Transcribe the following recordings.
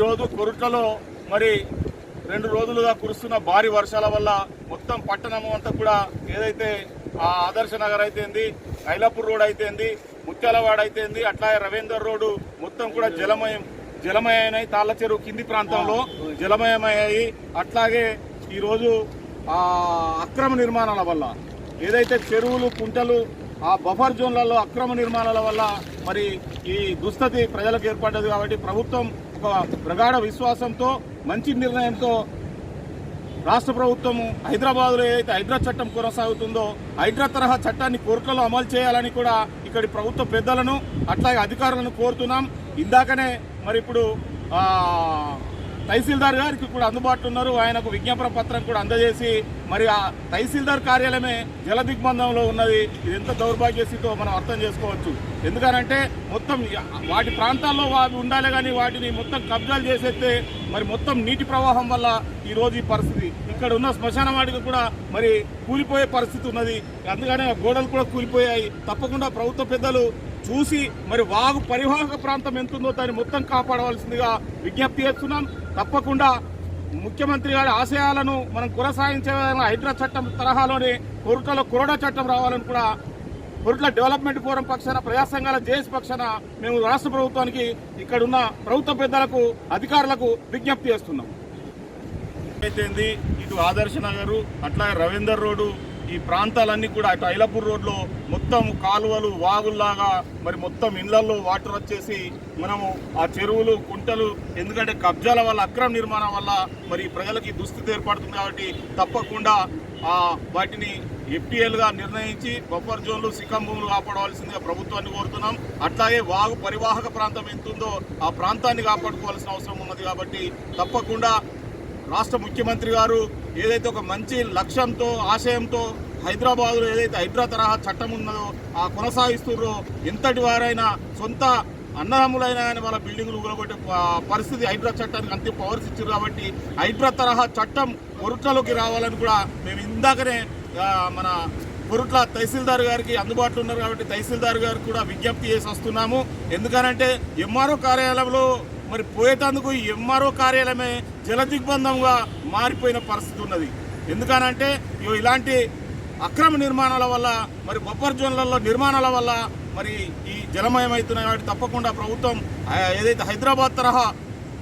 కొరుట్లలో మరి రెండు రోజులుగా కురుస్తున్న భారీ వర్షాల వల్ల మొత్తం పట్టణం అంతా కూడా ఏదైతే ఆ ఆదర్శ నగర్ అయితేంది ఐలాపూర్ రోడ్ అయితేంది ముత్యాలవాడ అయితేంది అట్లాగే రవీందర్ రోడ్డు మొత్తం కూడా జలమయం జలమయమైనాయి తాళ్ళ చెరువు కింది ప్రాంతంలో జలమయమయ్యాయి. అట్లాగే ఈరోజు ఆ అక్రమ నిర్మాణాల వల్ల ఏదైతే చెరువులు కుంటలు ఆ బఫర్ జోన్లలో అక్రమ నిర్మాణాల వల్ల మరి ఈ దుస్థితి ప్రజలకు ఏర్పడ్డది కాబట్టి ప్రభుత్వం ఒక ప్రగాఢ విశ్వాసంతో మంచి నిర్ణయంతో రాష్ట్ర ప్రభుత్వము హైదరాబాద్లో ఏదైతే హైడ్రా చట్టం కొనసాగుతుందో హైడ్రా తరహా చట్టాన్ని కోర్టులలో అమలు చేయాలని కూడా ఇక్కడి ప్రభుత్వ పెద్దలను అట్లాగే అధికారులను కోరుతున్నాం. ఇందాకనే మరి ఇప్పుడు తహసీల్దార్ గారికి కూడా అందుబాటులో ఉన్నారు. ఆయనకు విజ్ఞాపన పత్రం కూడా అందజేసి మరి ఆ తహసీల్దార్ కార్యాలయమే జల దిగ్బంధంలో ఉన్నది. ఇది ఎంత దౌర్భాగ్య స్థితితో మనం అర్థం చేసుకోవచ్చు. ఎందుకనంటే మొత్తం వాటి ప్రాంతాల్లో అవి ఉండాలి కానీ వాటిని మొత్తం కబ్జాలు చేసేస్తే మరి మొత్తం నీటి ప్రవాహం వల్ల ఈరోజు ఈ పరిస్థితి. ఇక్కడ ఉన్న శ్మశాన వాటికి కూడా మరి కూలిపోయే పరిస్థితి ఉన్నది. అందుకనే గోడలు కూడా కూలిపోయాయి. తప్పకుండా ప్రభుత్వ పెద్దలు చూసి మరి వాగు పరివాహక ప్రాంతం ఎంతుందో దాన్ని మొత్తం కాపాడవలసిందిగా విజ్ఞప్తి చేస్తున్నాం. తప్పకుండా ముఖ్యమంత్రి గారి ఆశయాలను మనం కొనసాగించే విధంగా హైడ్రా చట్టం తరహాలోనే కొరుటలో కొరడా చట్టం రావాలని కూడా కొరుట్ల డెవలప్మెంట్ ఫోరం పక్షాన ప్రజా సంఘాల జేఎస్ పక్షాన మేము రాష్ట్ర ప్రభుత్వానికి ఇక్కడున్న ప్రభుత్వ పెద్దలకు అధికారులకు విజ్ఞప్తి చేస్తున్నాం. అయితేంది ఇటు ఆదర్శ నగరు అట్లాగే రవీందర్ రోడ్డు ఈ ప్రాంతాలన్నీ కూడా అటు ఐలపూర్ రోడ్లో మొత్తం కాలువలు వాగుల్లాగా మరి మొత్తం ఇళ్ళలో వాటర్ వచ్చేసి మనము ఆ చెరువులు కుంటలు ఎందుకంటే కబ్జాల వల్ల అక్రమ నిర్మాణం వల్ల మరి ప్రజలకి దుస్థితి ఏర్పడుతుంది కాబట్టి తప్పకుండా ఆ వాటిని ఎఫ్టీఎల్గా నిర్ణయించి బఫర్ జోన్లు సిక్కం భూములు కాపాడవలసిందిగా ప్రభుత్వాన్ని కోరుతున్నాం. అట్లాగే వాగు పరివాహక ప్రాంతం ఎంతుందో ఆ ప్రాంతాన్ని కాపాడుకోవాల్సిన అవసరం ఉన్నది కాబట్టి తప్పకుండా రాష్ట్ర ముఖ్యమంత్రి గారు ఏదైతే ఒక మంచి లక్ష్యంతో ఆశయంతో హైదరాబాదులో ఏదైతే హైదరా తరహా చట్టం ఉన్నదో ఆ కొనసాగిస్తుర్రో ఎంతటి వారైనా సొంత అన్నదమ్ములైనా కానీ వాళ్ళ బిల్డింగ్లు ఊగొట్టే పరిస్థితి హైడ్రా చట్టానికి అంతే పవర్స్ ఇచ్చారు కాబట్టి హైడ్రా తరహా చట్టం కొరుట్లలోకి రావాలని కూడా మేము ఇందాకనే మన కొరుట్ల తహసీల్దార్ గారికి అందుబాటులో ఉన్నారు కాబట్టి తహసీల్దార్ గారికి కూడా విజ్ఞప్తి చేసి వస్తున్నాము. ఎందుకనంటే ఎంఆర్ఓ కార్యాలయంలో మరి పోయేటందుకు ఈ ఎంఆర్ఓ కార్యాలయమే జల దిగ్బంధంగా మారిపోయిన పరిస్థితి ఉన్నది. ఎందుకనంటే ఇగో ఇలాంటి అక్రమ నిర్మాణాల వల్ల మరి బొబ్బర్ జోన్లలో నిర్మాణాల వల్ల మరి ఈ జలమయమవుతున్నాయి కాబట్టి తప్పకుండా ప్రభుత్వం ఏదైతే హైదరాబాద్ తరహా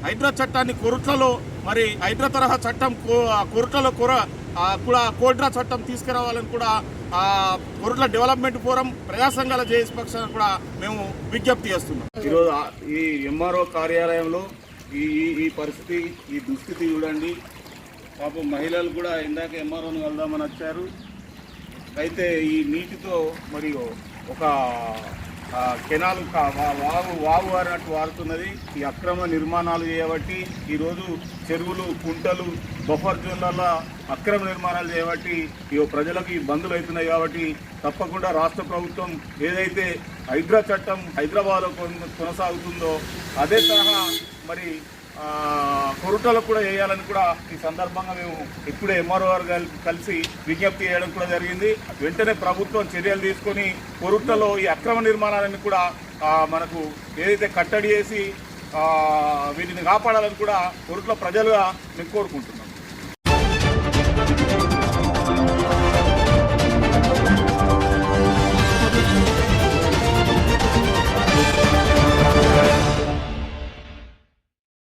హైడ్రా చట్టాన్ని కొరుట్లలో మరి హైడ్రా తరహా చట్టం కో- ఆ కొరుట్లలో కొర కూడా కోడ్రా చట్టం తీసుకురావాలని కూడా కొరుట్ల డెవలప్మెంట్ ఫోరం ప్రజా సంఘాల జేఎస్ పక్షాన్ని కూడా మేము విజ్ఞప్తి చేస్తున్నాం. ఈరోజు ఈ ఎంఆర్ఓ కార్యాలయంలో ఈ ఈ- ఈ పరిస్థితి ఈ దుస్థితి చూడండి. పాపం మహిళలు కూడా ఇందాక ఎంఆర్ఓని వెళ్దామని వచ్చారు. అయితే ఈ నీటితో మరి ఒక కెనాలు కెనాల్ కా- వాగు వాగు అన్నట్టు వారుతున్నది. ఈ అక్రమ నిర్మాణాలు చేయబట్టి ఈరోజు చెరువులు కుంటలు బఫర్ జోన్లలో అక్రమ నిర్మాణాలు చేయబట్టి ఈ ప్రజలకు ఇబ్బందులు అవుతున్నాయి కాబట్టి తప్పకుండా రాష్ట్ర ప్రభుత్వం ఏదైతే హైదరా చట్టం హైదరాబాద్లో కొనసాగుతుందో అదే తరహా మరి కొరుటలకు కూడా వేయాలని కూడా ఈ సందర్భంగా మేము ఇప్పుడే ఎంఆర్ఓ గారు కలిసి విజ్ఞప్తి చేయడం కూడా జరిగింది. వెంటనే ప్రభుత్వం చర్యలు తీసుకొని కొరుటలో ఈ అక్రమ నిర్మాణాలను కూడా మనకు ఏదైతే కట్టడి చేసి వీటిని కాపాడాలని కూడా కొరుట్ల ప్రజలుగా మేము కోరుకుంటున్నాం.